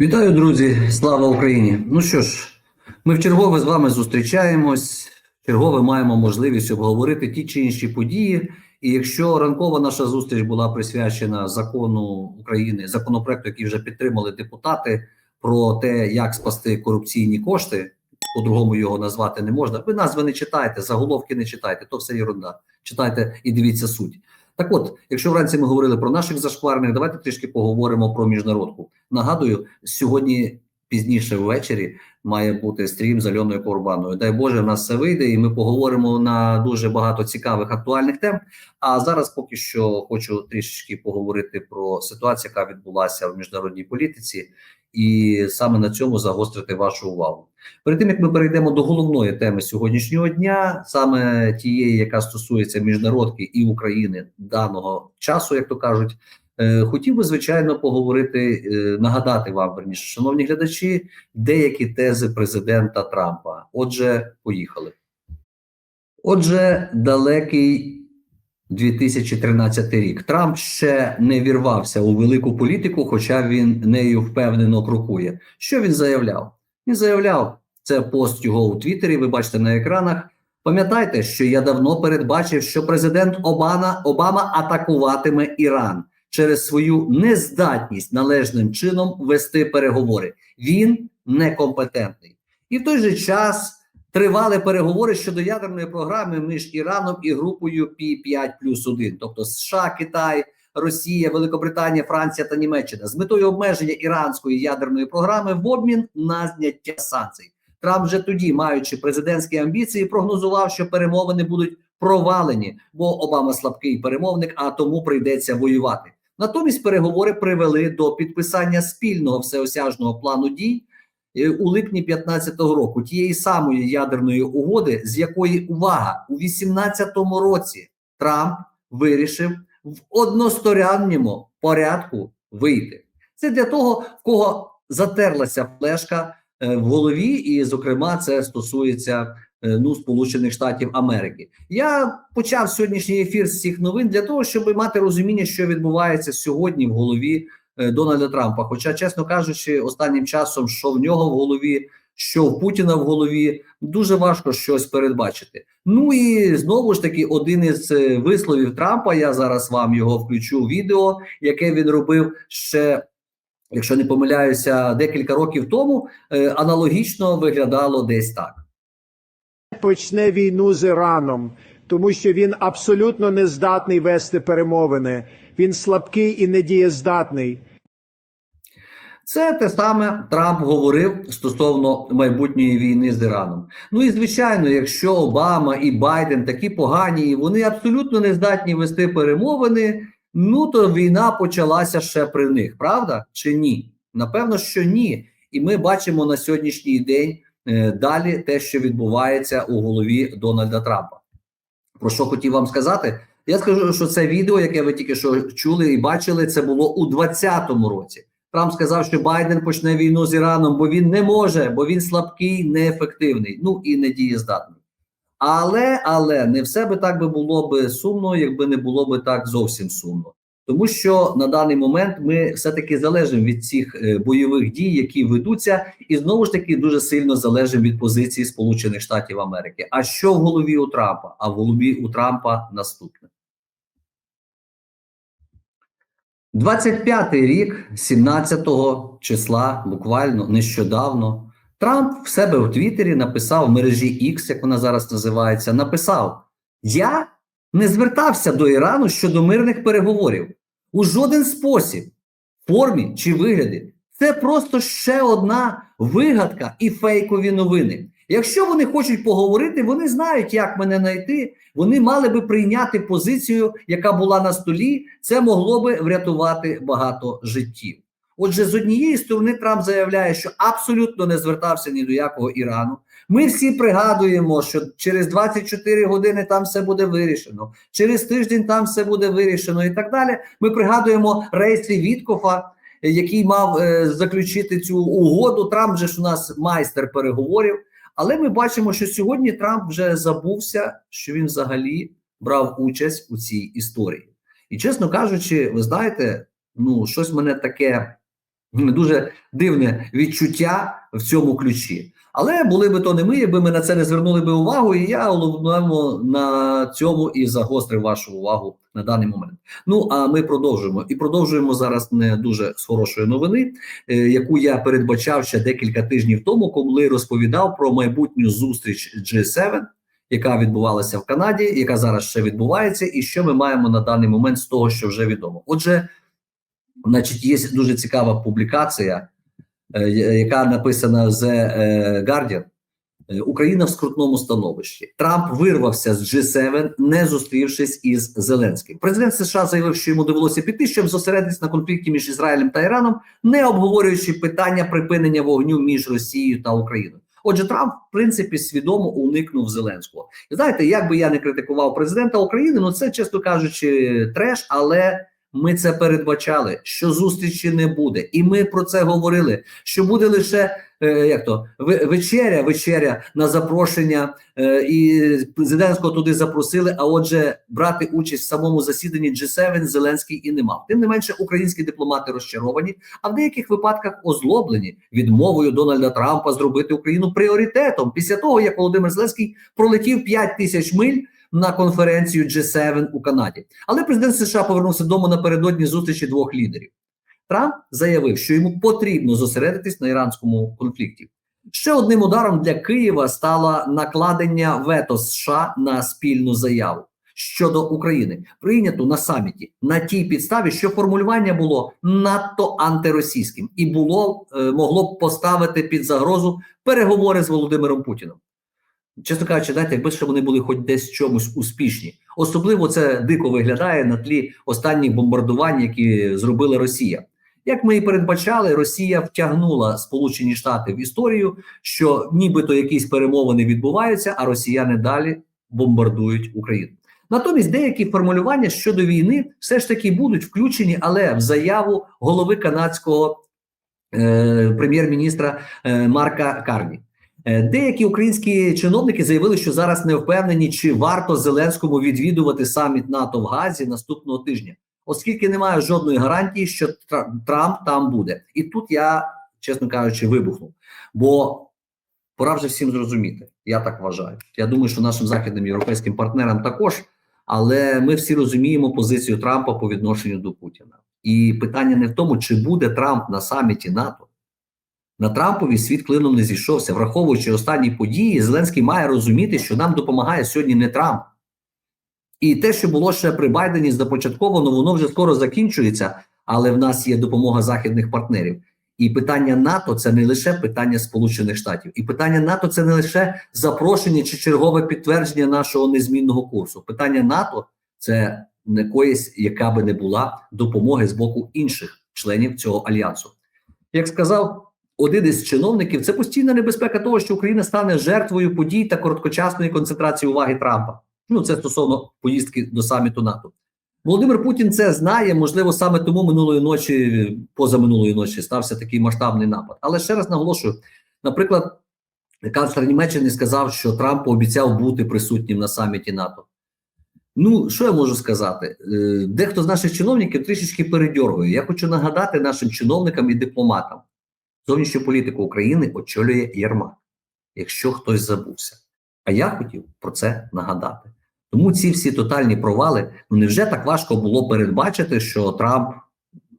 Вітаю, друзі! Слава Україні! Ну що ж, ми вчергове з вами зустрічаємось. Чергове маємо можливість обговорити ті чи інші події. І якщо ранкова наша зустріч була присвячена закону України, законопроекту, який вже підтримали депутати, про те, як спасти корупційні кошти, по-другому його назвати не можна. Ви назви не читайте, заголовки не читайте, то все ерунда. Читайте і дивіться суть. Так от, якщо вранці ми говорили про наших зашкварених, давайте трішки поговоримо про міжнародку. Нагадую, сьогодні пізніше ввечері має бути стрім з Альоною Корбаною. Дай Боже, в нас все вийде, і ми поговоримо на дуже багато цікавих актуальних тем. А зараз поки що хочу трішечки поговорити про ситуацію, яка відбулася в міжнародній політиці, і саме на цьому загострити вашу увагу. Перед тим як ми перейдемо до головної теми сьогоднішнього дня, саме тієї, яка стосується міжнародки і України даного часу, як то кажуть. Е, Хотів би звичайно поговорити, е, нагадати вам верніше, шановні глядачі, деякі тези президента Трампа. Отже, поїхали. Отже, далекий 2013 рік. Трамп ще не вірвався у велику політику, хоча він нею впевнено крокує. Що він заявляв? Він заявляв це пост його у Твіттері. Ви бачите на екранах. Пам'ятайте, що я давно передбачив, що президент Обама, Обама атакуватиме Іран через свою нездатність належним чином вести переговори. Він некомпетентний, і в той же час тривали переговори щодо ядерної програми між Іраном і групою Пі 5 плюс 1, тобто США, Китай, Росія, Великобританія, Франція та Німеччина з метою обмеження іранської ядерної програми в обмін на зняття санкцій. Трамп вже тоді, маючи президентські амбіції, прогнозував, що перемовини будуть провалені, бо Обама слабкий перемовник, а тому прийдеться воювати. Натомість переговори привели до підписання спільного всеосяжного плану дій е, у липні 2015 року, тієї самої ядерної угоди, з якої увага у 2018 році Трамп вирішив в односторонньому порядку вийти. Це для того, в кого затерлася флешка е, в голові, і, зокрема, це стосується ну Сполучених Штатів Америки. Я почав сьогоднішній ефір з цих новин для того, щоб мати розуміння, що відбувається сьогодні в голові е, Дональда Трампа. Хоча, чесно кажучи, останнім часом, що в нього в голові, що в Путіна в голові, дуже важко щось передбачити. Ну і знову ж таки, один із е, висловів Трампа. Я зараз вам його включу відео, яке він робив ще. Якщо не помиляюся, декілька років тому е, аналогічно виглядало десь так. Почне війну з Іраном, тому що він абсолютно не здатний вести перемовини. Він слабкий і недієздатний. Це те саме Трамп говорив стосовно майбутньої війни з Іраном. Ну і звичайно, якщо Обама і Байден такі погані, і вони абсолютно не здатні вести перемовини, ну то війна почалася ще при них, правда чи ні? Напевно, що ні. І ми бачимо на сьогоднішній день далі те, що відбувається у голові Дональда Трампа. Про що хотів вам сказати? Я скажу, що це відео, яке ви тільки що чули і бачили, це було у 2020 році. Трамп сказав, що Байден почне війну з Іраном, бо він не може, бо він слабкий, неефективний, ну і недієздатний. Але але не все би так би було би сумно, якби не було би так зовсім сумно. Тому що на даний момент ми все-таки залежимо від цих е, бойових дій, які ведуться, і знову ж таки дуже сильно залежимо від позиції Сполучених Штатів Америки. А що в голові у Трампа? А в голові у Трампа наступне. 25-й рік, 17-го числа, буквально нещодавно, Трамп в себе в Твіттері написав в мережі X, як вона зараз називається, написав: Я не звертався до Ірану щодо мирних переговорів у жоден спосіб, формі чи вигляді. Це просто ще одна вигадка і фейкові новини. Якщо вони хочуть поговорити, вони знають, як мене знайти. Вони мали би прийняти позицію, яка була на столі. Це могло би врятувати багато життів. Отже, з однієї сторони, Трамп заявляє, що абсолютно не звертався ні до якого Ірану. Ми всі пригадуємо, що через 24 години там все буде вирішено, через тиждень там все буде вирішено, і так далі. Ми пригадуємо рейси Віткофа, який мав е, заключити цю угоду. Трамп же ж у нас майстер переговорів. Але ми бачимо, що сьогодні Трамп вже забувся, що він взагалі брав участь у цій історії. І чесно кажучи, ви знаєте, ну щось мене таке дуже дивне відчуття в цьому ключі. Але були би то не ми, якби ми на це не звернули би увагу, і я головному на цьому і загострив вашу увагу на даний момент. Ну а ми продовжуємо і продовжуємо зараз не дуже з хорошої новини, е, яку я передбачав ще декілька тижнів тому, коли розповідав про майбутню зустріч G7, яка відбувалася в Канаді, яка зараз ще відбувається, і що ми маємо на даний момент з того, що вже відомо. Отже, значить, є дуже цікава публікація, е, яка написана з е, Guardian. Е, Україна в скрутному становищі. Трамп вирвався з G7, не зустрівшись із Зеленським. Президент США заявив, що йому довелося піти, щоб зосередитись на конфлікті між Ізраїлем та Іраном, не обговорюючи питання припинення вогню між Росією та Україною. Отже, Трамп, в принципі, свідомо уникнув Зеленського. І знаєте, як би я не критикував президента України, ну це, чесно кажучи, треш, але ми це передбачали, що зустрічі не буде, і ми про це говорили. Що буде лише е, як то ве- вечеря, вечеря на запрошення, е, і Зеленського туди запросили. А отже, брати участь в самому засіданні G7 Зеленський і не мав. Тим не менше, українські дипломати розчаровані, а в деяких випадках озлоблені відмовою Дональда Трампа зробити Україну пріоритетом після того, як Володимир Зеленський пролетів 5 тисяч миль на конференцію G7 у Канаді. Але президент США повернувся додому напередодні зустрічі двох лідерів. Трамп заявив, що йому потрібно зосередитись на іранському конфлікті. Ще одним ударом для Києва стало накладення вето США на спільну заяву щодо України, прийняту на саміті на тій підставі, що формулювання було надто антиросійським і було е, могло б поставити під загрозу переговори з Володимиром Путіним. Чесно кажучи, знаєте, якби ще вони були хоч десь чомусь успішні. Особливо це дико виглядає на тлі останніх бомбардувань, які зробила Росія. Як ми і передбачали, Росія втягнула Сполучені Штати в історію, що нібито якісь перемовини відбуваються, а росіяни далі бомбардують Україну. Натомість деякі формулювання щодо війни все ж таки будуть включені, але в заяву голови канадського е, прем'єр-міністра е, Марка Карні. Е, Деякі українські чиновники заявили, що зараз не впевнені, чи варто Зеленському відвідувати саміт НАТО в Газі наступного тижня, оскільки немає жодної гарантії, що Трамп там буде. І тут я, чесно кажучи, вибухнув. Бо пора вже всім зрозуміти. Я так вважаю. Я думаю, що нашим західним європейським партнерам також, але ми всі розуміємо позицію Трампа по відношенню до Путіна. І питання не в тому, чи буде Трамп на саміті НАТО. На Трампові світ клином не зійшовся. Враховуючи останні події, Зеленський має розуміти, що нам допомагає сьогодні не Трамп. І те, що було ще при Байдені започатковано, воно вже скоро закінчується, але в нас є допомога західних партнерів. І питання НАТО це не лише питання Сполучених Штатів, і питання НАТО це не лише запрошення чи чергове підтвердження нашого незмінного курсу. Питання НАТО це не коїсь, яка би не була допомоги з боку інших членів цього альянсу. Як сказав один із чиновників, це постійна небезпека того, що Україна стане жертвою подій та короткочасної концентрації уваги Трампа. Ну це стосовно поїздки до саміту НАТО. Володимир Путін це знає. Можливо, саме тому минулої ночі, позаминулої ночі, стався такий масштабний напад. Але ще раз наголошую: наприклад, канцлер Німеччини сказав, що Трамп пообіцяв бути присутнім на саміті НАТО. Ну, що я можу сказати? Е, Дехто з наших чиновників трішечки передьоргує. Я хочу нагадати нашим чиновникам і дипломатам: зовнішню політику України очолює Єрмак, якщо хтось забувся. А я хотів про це нагадати. Тому ці всі тотальні провали, ну невже так важко було передбачити, що Трамп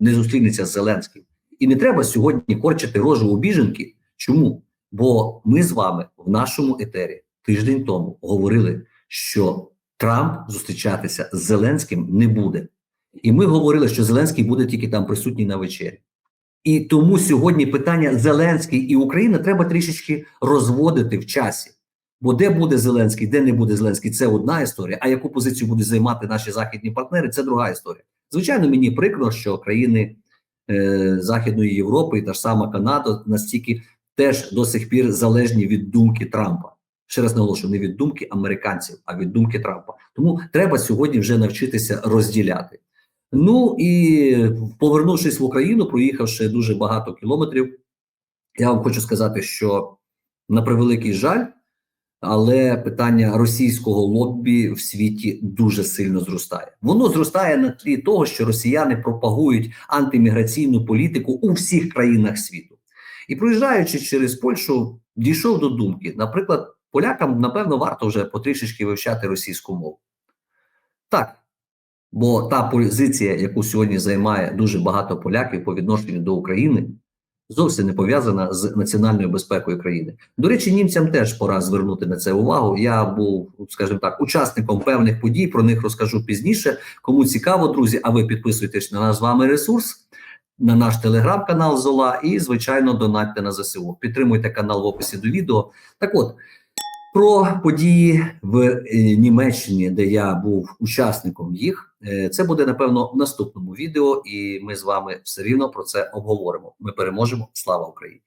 не зустрінеться з Зеленським? І не треба сьогодні корчити рожу у біженки. Чому? Бо ми з вами в нашому етері тиждень тому говорили, що Трамп зустрічатися з Зеленським не буде. І ми говорили, що Зеленський буде тільки там присутній на вечері. І тому сьогодні питання Зеленський і Україна треба трішечки розводити в часі. Бо де буде Зеленський, де не буде Зеленський, це одна історія. А яку позицію будуть займати наші західні партнери, це друга історія. Звичайно, мені прикро, що країни е, Західної Європи і та ж сама Канада настільки теж до сих пір залежні від думки Трампа. Ще раз наголошую, не від думки американців, а від думки Трампа. Тому треба сьогодні вже навчитися розділяти. Ну і повернувшись в Україну, проїхавши дуже багато кілометрів, я вам хочу сказати, що на превеликий жаль, але питання російського лоббі в світі дуже сильно зростає. Воно зростає на тлі того, що росіяни пропагують антиміграційну політику у всіх країнах світу. І проїжджаючи через Польщу, дійшов до думки: наприклад, полякам напевно варто вже потрішечки вивчати російську мову. Так, бо та позиція, яку сьогодні займає дуже багато поляків по відношенню до України, зовсім не пов'язана з національною безпекою країни. До речі, німцям теж пора звернути на це увагу. Я був, скажімо так, учасником певних подій. Про них розкажу пізніше. Кому цікаво, друзі, а ви підписуйтесь на наш з вами ресурс. На наш телеграм-канал Зола і, звичайно, донатьте на ЗСУ. Підтримуйте канал в описі до відео. Так от, про події в е, Німеччині, де я був учасником їх, е, це буде напевно в наступному відео, і ми з вами все рівно про це обговоримо. Ми переможемо. Слава Україні!